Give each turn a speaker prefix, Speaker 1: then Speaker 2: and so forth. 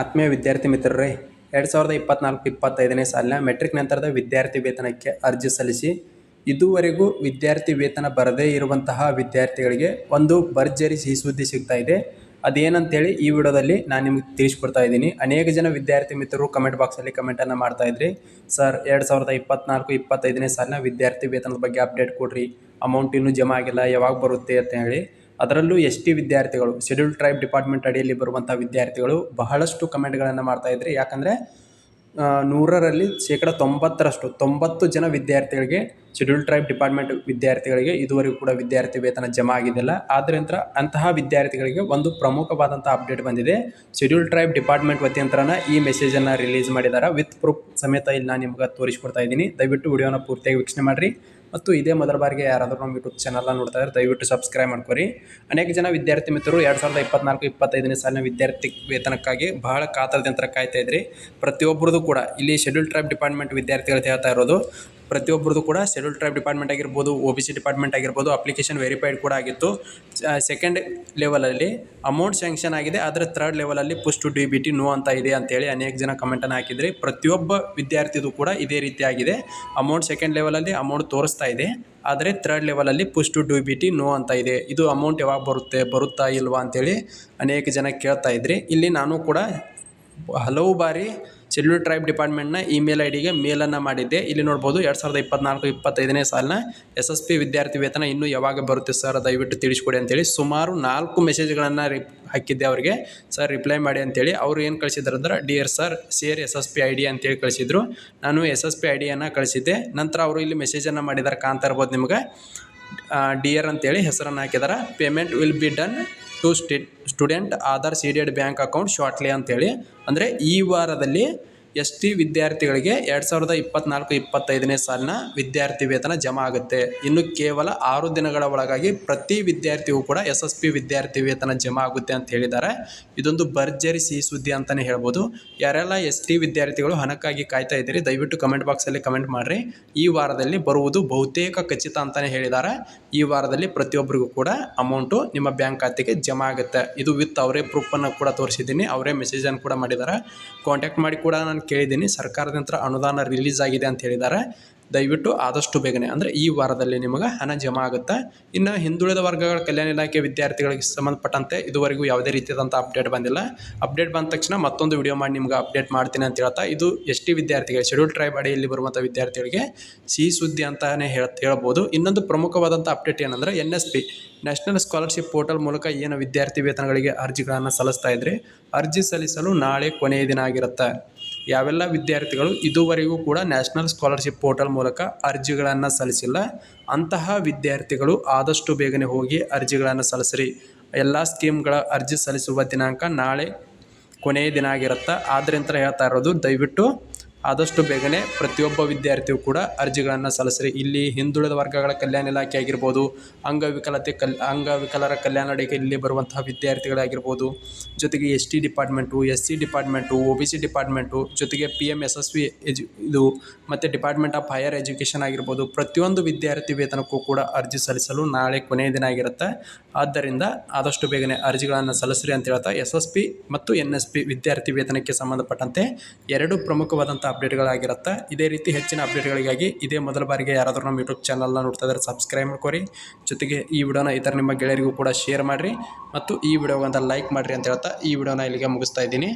Speaker 1: ಆತ್ಮೀಯ ವಿದ್ಯಾರ್ಥಿ ಮಿತ್ರರೇ, ಎರಡು ಸಾವಿರದ ಇಪ್ಪತ್ನಾಲ್ಕು ಇಪ್ಪತ್ತೈದನೇ ಸಾಲಿನ ಮೆಟ್ರಿಕ್ ನಂತರದ ವಿದ್ಯಾರ್ಥಿ ವೇತನಕ್ಕೆ ಅರ್ಜಿ ಸಲ್ಲಿಸಿ, ಇದುವರೆಗೂ ವಿದ್ಯಾರ್ಥಿ ವೇತನ ಬರದೇ ಇರುವಂತಹ ವಿದ್ಯಾರ್ಥಿಗಳಿಗೆ ಒಂದು ಭರ್ಜರಿ ಸಿಹಿ ಸುದ್ದಿ ಸಿಗ್ತಾ ಇದೆ. ಅದೇನಂತೇಳಿ ಈ ವಿಡಿಯೋದಲ್ಲಿ ನಾನು ನಿಮಗೆ ತಿಳಿಸ್ಕೊಡ್ತಾ ಇದ್ದೀನಿ. ಅನೇಕ ಜನ ವಿದ್ಯಾರ್ಥಿ ಮಿತ್ರರು ಕಮೆಂಟ್ ಬಾಕ್ಸಲ್ಲಿ ಕಮೆಂಟನ್ನು ಮಾಡ್ತಾ ಇದ್ರಿ. ಸರ್, ಎರಡು ಸಾವಿರದ ಇಪ್ಪತ್ನಾಲ್ಕು ಇಪ್ಪತ್ತೈದನೇ ಸಾಲಿನ ವಿದ್ಯಾರ್ಥಿ ವೇತನದ ಬಗ್ಗೆ ಅಪ್ಡೇಟ್ ಕೊಡ್ರಿ. ಅಮೌಂಟ್ ಇನ್ನೂ ಜಮಾ ಆಗಿಲ್ಲ, ಯಾವಾಗ ಬರುತ್ತೆ ಅಂತ ಹೇಳಿ. ಅದರಲ್ಲೂ ಎಸ್ ಟಿ ವಿದ್ಯಾರ್ಥಿಗಳು ಶೆಡ್ಯೂಲ್ ಟ್ರೈಬ್ ಡಿಪಾರ್ಟ್ಮೆಂಟ್ ಅಡಿಯಲ್ಲಿ ಬರುವಂಥ ವಿದ್ಯಾರ್ಥಿಗಳು ಬಹಳಷ್ಟು ಕಮೆಂಟ್ಗಳನ್ನು ಮಾಡ್ತಾ ಇದ್ರಿ, ಯಾಕಂದರೆ ನೂರರಲ್ಲಿ ಶೇಕಡ ತೊಂಬತ್ತರಷ್ಟು, ತೊಂಬತ್ತು ಜನ ವಿದ್ಯಾರ್ಥಿಗಳಿಗೆ ಶೆಡ್ಯೂಲ್ ಟ್ರೈಬ್ ಡಿಪಾರ್ಟ್ಮೆಂಟ್ ವಿದ್ಯಾರ್ಥಿಗಳಿಗೆ ಇದುವರೆಗೂ ಕೂಡ ವಿದ್ಯಾರ್ಥಿ ವೇತನ ಜಮಾ ಆಗಿದ್ದಿಲ್ಲ. ಆದ್ದರಿಂದ ಅಂತಹ ವಿದ್ಯಾರ್ಥಿಗಳಿಗೆ ಒಂದು ಪ್ರಮುಖವಾದಂಥ ಅಪ್ಡೇಟ್ ಬಂದಿದೆ. ಶೆಡ್ಯೂಲ್ ಟ್ರೈಬ್ ಡಿಪಾರ್ಟ್ಮೆಂಟ್ ವತಿಯಂತ್ರನ ಈ ಮೆಸೇಜನ್ನು ರಿಲೀಸ್ ಮಾಡಿದ್ದಾರೆ ವಿತ್ ಪ್ರೂಫ್ ಸಮೇತ ಇಲ್ಲಿ ನಾನು ನಿಮ್ಗೆ ತೋರಿಸ್ಕೊಡ್ತಾ ಇದ್ದೀನಿ. ದಯವಿಟ್ಟು ವಿಡಿಯೋನ ಪೂರ್ತಿಯಾಗಿ ವೀಕ್ಷಣೆ ಮಾಡಿರಿ. ಮತ್ತು ಇದೇ ಮೊದಲ ಬಾರಿಗೆ ಯಾರಾದರೂ ನಮ್ಮ ಯೂಟ್ಯೂಬ್ ಚಾನಲ್ನ ನೋಡ್ತಾ ಇದ್ದಾರೆ ದಯವಿಟ್ಟು ಸಬ್ಸ್ಕ್ರೈಬ್ ಮಾಡ್ಕೊರಿ. ಅನೇಕ ಜನ ವಿದ್ಯಾರ್ಥಿ ಮಿತ್ರರು ಎರಡು ಸಾವಿರದ ಇಪ್ಪತ್ನಾಲ್ಕು ಇಪ್ಪತ್ತೈದನೇ ಸಾಲಿನ ವಿದ್ಯಾರ್ಥಿ ವೇತನಕ್ಕಾಗಿ ಬಹಳ ಕಾತರದಿಂದ ಕಾಯ್ತಾ ಇದ್ರಿ. ಪ್ರತಿಯೊಬ್ಬರದು ಕೂಡ ಇಲ್ಲಿ ಶೆಡ್ಯೂಲ್ ಟ್ರೈಬ್ ಡಿಪಾರ್ಟ್ಮೆಂಟ್ ವಿದ್ಯಾರ್ಥಿಗಳು ಹೇಳ್ತಾ ಇರೋದು. ಪ್ರತಿಯೊಬ್ಬರದು ಕೂಡ ಶೆಡ್ಯೂಲ್ ಟ್ರೈಬ್ ಡಿಪಾರ್ಟ್ಮೆಂಟ್ ಆಗಿರ್ಬೋದು ಒ ಬಿ ಸಿ ಡಿಪಾರ್ಟ್ಮೆಂಟ್ ಆಗಿರ್ಬೋದು ಅಪ್ಲಿಕೇಶನ್ ವೆರಿಫೈಡ್ ಕೂಡ ಆಗಿತ್ತು. ಸೆಕೆಂಡ್ ಲೆವೆಲಲ್ಲಿ ಅಮೌಂಟ್ ಸ್ಯಾಂಕ್ಷನ್ ಆಗಿದೆ. ಆದರೆ ಥರ್ಡ್ ಲೆವೆಲಲ್ಲಿ first D B T no ಅಂತ ಇದೆ ಅಂತೇಳಿ ಅನೇಕ ಜನ ಕಮೆಂಟನ್ನು ಹಾಕಿದ್ರಿ ಪ್ರತಿಯೊಬ್ಬ ವಿದ್ಯಾರ್ಥಿದು ಕೂಡ ಇದೇ ರೀತಿ ಆಗಿದೆ. ಅಮೌಂಟ್ ಸೆಕೆಂಡ್ ಲೆವೆಲಲ್ಲಿ ಅಮೌಂಟ್ ತೋರಿಸ್ತಾ ಇದೆ. ಆದರೆ ಥರ್ಡ್ ಲೆವೆಲಲ್ಲಿ first D B T no ಅಂತ ಇದೆ. ಇದು ಅಮೌಂಟ್ ಯಾವಾಗ ಬರುತ್ತೆ, ಬರುತ್ತಾ ಇಲ್ವಾ ಅಂತೇಳಿ ಅನೇಕ ಜನ ಕೇಳ್ತಾ ಇದ್ರಿ. ಇಲ್ಲಿ ನಾನು ಕೂಡ ಹಲವು ಬಾರಿ ಶೆಡ್ಯೂಲ್ ಟ್ರೈಬ್ ಡಿಪಾರ್ಟ್ಮೆಂಟ್ನ ಇಮೇಲ್ ಐ ಡಿಗೆ ಮೇಲನ್ನು ಮಾಡಿದ್ದೆ. ಇಲ್ಲಿ ನೋಡ್ಬೋದು ಎರಡು ಸಾವಿರದ ಇಪ್ಪತ್ನಾಲ್ಕು, ಇಪ್ಪತ್ತೈದನೇ ಸಾಲಿನ ಎಸ್ ಎಸ್ ಪಿ ವಿದ್ಯಾರ್ಥಿ ವೇತನ ಇನ್ನೂ ಯಾವಾಗ ಬರುತ್ತೆ ಸರ್? ದಯವಿಟ್ಟು ತಿಳಿಸ್ಕೊಡಿ ಅಂತೇಳಿ ಸುಮಾರು ನಾಲ್ಕು ಮೆಸೇಜ್ಗಳನ್ನು ರಿ, ಹಾಕಿದ್ದೆ ಅವರಿಗೆ. ಸರ್ ರಿಪ್ಲೈ ಮಾಡಿ ಅಂತೇಳಿ. ಅವರು ಏನು ಕಳಿಸಿದ್ರು ಅಂದ್ರೆ dear sir share S S P I D ಅಂತೇಳಿ ಕಳಿಸಿದ್ರು. ನಾನು ಎಸ್ ಎಸ್ ಪಿ ಐ ಡಿಯನ್ನು ಕಳಿಸಿದ್ದೆ. ನಂತರ ಅವರು ಇಲ್ಲಿ ಮೆಸೇಜನ್ನು ಮಾಡಿದ್ದಾರೆ ಕಾಣ್ತಾ ಇರ್ಬೋದು ನಿಮ್ಗೆ. ಡಿಯರ್ ಅಂತೇಳಿ ಹೆಸರನ್ನು ಹಾಕಿದ್ದಾರೆ payment will be done to ಸ್ಟಿ student Aadhaar seeded bank account shortly ಅಂತೇಳಿ. ಅಂದರೆ ಈ ವಾರದಲ್ಲಿ ಎಸ್ ಟಿ ವಿದ್ಯಾರ್ಥಿಗಳಿಗೆ ಎರಡು ಸಾವಿರದ ಇಪ್ಪತ್ನಾಲ್ಕು, ಇಪ್ಪತ್ತೈದನೇ ಸಾಲಿನ ವಿದ್ಯಾರ್ಥಿ ವೇತನ ಜಮಾ ಆಗುತ್ತೆ. ಇನ್ನು ಕೇವಲ ಆರು ದಿನಗಳ ಒಳಗಾಗಿ ಪ್ರತಿ ವಿದ್ಯಾರ್ಥಿಗೂ ಕೂಡ ಎಸ್ ಎಸ್ ಪಿ ವಿದ್ಯಾರ್ಥಿ ವೇತನ ಜಮಾ ಆಗುತ್ತೆ ಅಂತ ಹೇಳಿದ್ದಾರೆ. ಇದೊಂದು ಭರ್ಜರಿ ಸಿಹಿ ಸುದ್ದಿ ಅಂತಲೇ ಹೇಳ್ಬೋದು. ಯಾರೆಲ್ಲ ಎಸ್ ಟಿ ವಿದ್ಯಾರ್ಥಿಗಳು ಹಣಕ್ಕಾಗಿ ಕಾಯ್ತಾ ಇದ್ದೀರಿ, ದಯವಿಟ್ಟು ಕಮೆಂಟ್ ಬಾಕ್ಸಲ್ಲಿ ಕಮೆಂಟ್ ಮಾಡಿರಿ. ಈ ವಾರದಲ್ಲಿ ಬರುವುದು ಬಹುತೇಕ ಖಚಿತ ಅಂತಲೇ ಹೇಳಿದ್ದಾರೆ. ಈ ವಾರದಲ್ಲಿ ಪ್ರತಿಯೊಬ್ಬರಿಗೂ ಕೂಡ ಅಮೌಂಟು ನಿಮ್ಮ ಬ್ಯಾಂಕ್ ಖಾತೆಗೆ ಜಮಾ ಆಗುತ್ತೆ. ಇದು ವಿತ್ ಅವರೇ ಪ್ರೂಫನ್ನು ಕೂಡ ತೋರಿಸಿದ್ದೀನಿ. ಅವರೇ ಮೆಸೇಜನ್ನು ಕೂಡ ಮಾಡಿದ್ದಾರೆ. ಕಾಂಟ್ಯಾಕ್ಟ್ ಮಾಡಿ ಕೂಡ ನಾನು ಕೇಳಿದ್ದೀನಿ. ಸರ್ಕಾರದಿಂದ ಅನುದಾನ ರಿಲೀಸ್ ಆಗಿದೆ ಅಂತ ಹೇಳಿದ್ದಾರೆ. ದಯವಿಟ್ಟು ಆದಷ್ಟು ಬೇಗನೆ, ಅಂದರೆ ಈ ವಾರದಲ್ಲಿ ನಿಮಗೆ ಹಣ ಜಮಾ ಆಗುತ್ತೆ. ಇನ್ನು ಹಿಂದುಳಿದ ವರ್ಗಗಳ ಕಲ್ಯಾಣ ಇಲಾಖೆ ವಿದ್ಯಾರ್ಥಿಗಳಿಗೆ ಸಂಬಂಧಪಟ್ಟಂತೆ ಇದುವರೆಗೂ ಯಾವುದೇ ರೀತಿಯಾದಂಥ ಅಪ್ಡೇಟ್ ಬಂದಿಲ್ಲ. ಅಪ್ಡೇಟ್ ಬಂದ ತಕ್ಷಣ ಮತ್ತೊಂದು ವಿಡಿಯೋ ಮಾಡಿ ನಿಮ್ಗೆ ಅಪ್ಡೇಟ್ ಮಾಡ್ತೀನಿ ಅಂತ ಹೇಳ್ತಾ, ಇದು ಎಸ್ ಟಿ ವಿದ್ಯಾರ್ಥಿಗಳಿಗೆ ಶೆಡ್ಯೂಲ್ ಟ್ರೈಬ್ ಅಡಿಯಲ್ಲಿ ಬರುವಂಥ ವಿದ್ಯಾರ್ಥಿಗಳಿಗೆ ಸಿಹಿ ಸುದ್ದಿ ಅಂತಲೇ ಹೇಳ, ಹೇಳ್ಬೋದು. ಇನ್ನೊಂದು ಪ್ರಮುಖವಾದಂಥ ಅಪ್ಡೇಟ್ ಏನಂದರೆ N S P national scholarship portal ಮೂಲಕ ಏನು ವಿದ್ಯಾರ್ಥಿ ವೇತನಗಳಿಗೆ ಅರ್ಜಿಗಳನ್ನು ಸಲ್ಲಿಸ್ತಾ ಇದ್ರಿ, ಅರ್ಜಿ ಸಲ್ಲಿಸಲು ನಾಳೆ ಕೊನೆಯ ದಿನ ಆಗಿರುತ್ತೆ. ಯಾವೆಲ್ಲ ವಿದ್ಯಾರ್ಥಿಗಳು ಇದುವರೆಗೂ ಕೂಡ ನ್ಯಾಷನಲ್ ಸ್ಕಾಲರ್ಶಿಪ್ ಪೋರ್ಟಲ್ ಮೂಲಕ ಅರ್ಜಿಗಳನ್ನು ಸಲ್ಲಿಸಿಲ್ಲ, ಅಂತಹ ವಿದ್ಯಾರ್ಥಿಗಳು ಆದಷ್ಟು ಬೇಗನೆ ಹೋಗಿ ಅರ್ಜಿಗಳನ್ನು ಸಲ್ಲಿಸ್ರಿ. ಎಲ್ಲ ಸ್ಕೀಮ್ಗಳ ಅರ್ಜಿ ಸಲ್ಲಿಸುವ ದಿನಾಂಕ ನಾಳೆ ಕೊನೆಯ ದಿನ ಆಗಿರುತ್ತೆ ಆದ್ದರಿಂದ ಹೇಳ್ತಾ ಇರೋದು ದಯವಿಟ್ಟು ಆದಷ್ಟು ಬೇಗನೆ ಪ್ರತಿಯೊಬ್ಬ ವಿದ್ಯಾರ್ಥಿಯು ಕೂಡ ಅರ್ಜಿಗಳನ್ನು ಸಲ್ಲಿಸ್ರಿ. ಇಲ್ಲಿ ಹಿಂದುಳಿದ ವರ್ಗಗಳ ಕಲ್ಯಾಣ ಇಲಾಖೆ ಆಗಿರ್ಬೋದು, ಅಂಗವಿಕಲತೆ ಕಲ್, ಅಂಗವಿಕಲರ ಕಲ್ಯಾಣ ಇಲ್ಲಿ ಬರುವಂತಹ ವಿದ್ಯಾರ್ಥಿಗಳಾಗಿರ್ಬೋದು ಜೊತೆಗೆ S T department, S C department, O B C department, ಜೊತೆಗೆ P M S S V edu, ಇದು ಮತ್ತು ಡಿಪಾರ್ಟ್ಮೆಂಟ್ ಆಫ್ ಹೈಯರ್ ಎಜುಕೇಷನ್ ಆಗಿರ್ಬೋದು, ಪ್ರತಿಯೊಂದು ವಿದ್ಯಾರ್ಥಿ ವೇತನಕ್ಕೂ ಕೂಡ ಅರ್ಜಿ ಸಲ್ಲಿಸಲು ನಾಳೆ ಕೊನೆಯ ದಿನ ಆಗಿರುತ್ತೆ. ಆದ್ದರಿಂದ ಆದಷ್ಟು ಬೇಗನೆ ಅರ್ಜಿಗಳನ್ನು ಸಲ್ಲಿಸ್ರಿ ಅಂತ ಹೇಳ್ತಾ ಎಸ್ ಎಸ್ ಪಿ ಮತ್ತು ಎನ್ ಎಸ್ ಪಿ ವಿದ್ಯಾರ್ಥಿ ವೇತನಕ್ಕೆ ಸಂಬಂಧಪಟ್ಟಂತೆ ಎರಡು ಪ್ರಮುಖವಾದಂಥ ಅಪ್ಡೇಟ್ಗಳಾಗಿರುತ್ತೆ ಇದೇ ರೀತಿ ಹೆಚ್ಚಿನ ಅಪ್ಡೇಟ್ಗಳಿಗಾಗಿ ಇದೇ ಮೊದಲ ಬಾರಿಗೆ ಯಾರಾದರೂ ನಮ್ಮ ಯೂಟ್ಯೂಬ್ ಚಾನಲ್ನ ನೋಡ್ತಾ ಇದ್ದಾರೆ ಸಬ್ಸ್ಕ್ರೈಬ್ ಮಾಡ್ಕೊರಿ. ಜೊತೆಗೆ ಈ ವಿಡಿಯೋನ ಇತರ ನಿಮ್ಮ ಗೆಳೆಯರಿಗೂ ಕೂಡ ಶೇರ್ ಮಾಡಿರಿ. ಮತ್ತು ಈ ವಿಡಿಯೋಗೊಂದು ಲೈಕ್ ಮಾಡಿರಿ ಅಂತ ಹೇಳ್ತಾ ಈ ವಿಡಿಯೋನ ಇಲ್ಲಿಗೆ ಮುಗಿಸ್ತಾ ಇದ್ದೀನಿ.